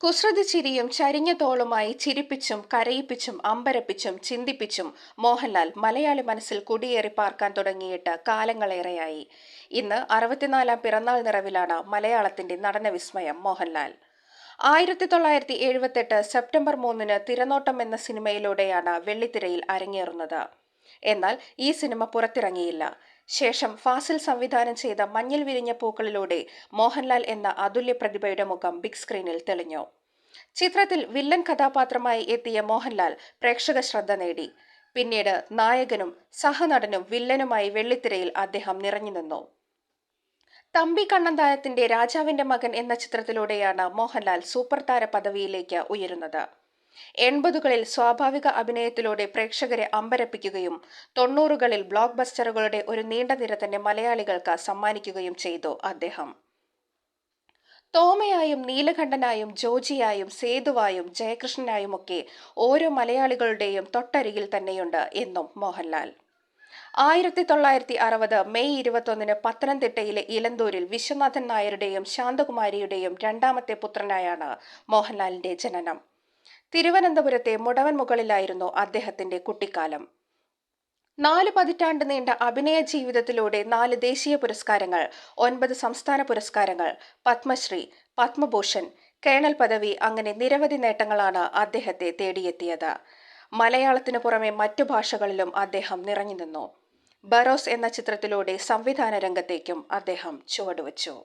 കുസൃതി ചിരിയും ചരിഞ്ഞ തോളുമായി ചിരിപ്പിച്ചും കരയിപ്പിച്ചും അമ്പരപ്പിച്ചും ചിന്തിപ്പിച്ചും മോഹൻലാൽ മലയാളി മനസ്സിൽ കുടിയേറി പാർക്കാൻ തുടങ്ങിയിട്ട് കാലങ്ങളേറെയായി. ഇന്ന് അറുപത്തിനാലാം പിറന്നാൾ നിറവിലാണ് മലയാളത്തിന്റെ നടനവിസ്മയം മോഹൻലാൽ. ആയിരത്തി തൊള്ളായിരത്തി എഴുപത്തെട്ട് സെപ്റ്റംബർ മൂന്നിന് തിരനോട്ടം എന്ന സിനിമയിലൂടെയാണ് വെള്ളിത്തിരയിൽ അരങ്ങേറുന്നത്. എന്നാൽ ഈ സിനിമ പുറത്തിറങ്ങിയില്ല. ശേഷം ഫാസിൽ സംവിധാനം ചെയ്ത മഞ്ഞിൽ വിരിഞ്ഞ പൂക്കളിലൂടെ മോഹൻലാൽ എന്ന അതുല്യ പ്രതിഭയുടെ മുഖം ബിഗ് സ്ക്രീനിൽ തെളിഞ്ഞു. ചിത്രത്തിൽ വില്ലൻ കഥാപാത്രമായി എത്തിയ മോഹൻലാൽ പ്രേക്ഷക ശ്രദ്ധ നേടി. പിന്നീട് നായകനും സഹനടനും വില്ലനുമായി വെള്ളിത്തിരയിൽ അദ്ദേഹം നിറഞ്ഞു നിന്നു. തമ്പി കണ്ണന്തായത്തിന്റെ രാജാവിന്റെ മകൻ എന്ന ചിത്രത്തിലൂടെയാണ് മോഹൻലാൽ സൂപ്പർ താര പദവിയിലേക്ക് ഉയരുന്നത്. എൺപതുകളിൽ സ്വാഭാവിക അഭിനയത്തിലൂടെ പ്രേക്ഷകരെ അമ്പരപ്പിക്കുകയും തൊണ്ണൂറുകളിൽ ബ്ലോക്ക് ബസ്റ്ററുകളുടെ ഒരു നീണ്ട നിര തന്നെ മലയാളികൾക്ക് സമ്മാനിക്കുകയും ചെയ്തു അദ്ദേഹം. തോമയായും നീലകണ്ഠനായും ജോജിയായും സേതുവായും ജയകൃഷ്ണനായുമൊക്കെ ഓരോ മലയാളികളുടെയും തൊട്ടരികിൽ തന്നെയുണ്ട് എന്നും മോഹൻലാൽ. ആയിരത്തി തൊള്ളായിരത്തി അറുപത് മെയ് ഇരുപത്തൊന്നിന് പത്തനംതിട്ടയിലെ ഇലന്തൂരിൽ വിശ്വനാഥൻ നായരുടെയും ശാന്തകുമാരിയുടെയും രണ്ടാമത്തെ പുത്രനായാണ് മോഹൻലാലിന്റെ ജനനം. തിരുവനന്തപുരത്തെ മുടവൻ മുകളിലായിരുന്നു അദ്ദേഹത്തിന്റെ കുട്ടിക്കാലം. നാല് പതിറ്റാണ്ട് നീണ്ട അഭിനയ ജീവിതത്തിലൂടെ നാല് ദേശീയ പുരസ്കാരങ്ങൾ ഒൻപത് സംസ്ഥാന പുരസ്കാരങ്ങൾ പത്മശ്രീ പത്മഭൂഷൺ കേണൽ പദവി അങ്ങനെ നിരവധി നേട്ടങ്ങളാണ് അദ്ദേഹത്തെ തേടിയെത്തിയത്. മലയാളത്തിനു പുറമെ മറ്റു ഭാഷകളിലും അദ്ദേഹം നിറഞ്ഞു നിന്നു. ബറോസ് എന്ന ചിത്രത്തിലൂടെ സംവിധാന രംഗത്തേക്കും അദ്ദേഹം ചുവടുവച്ചു.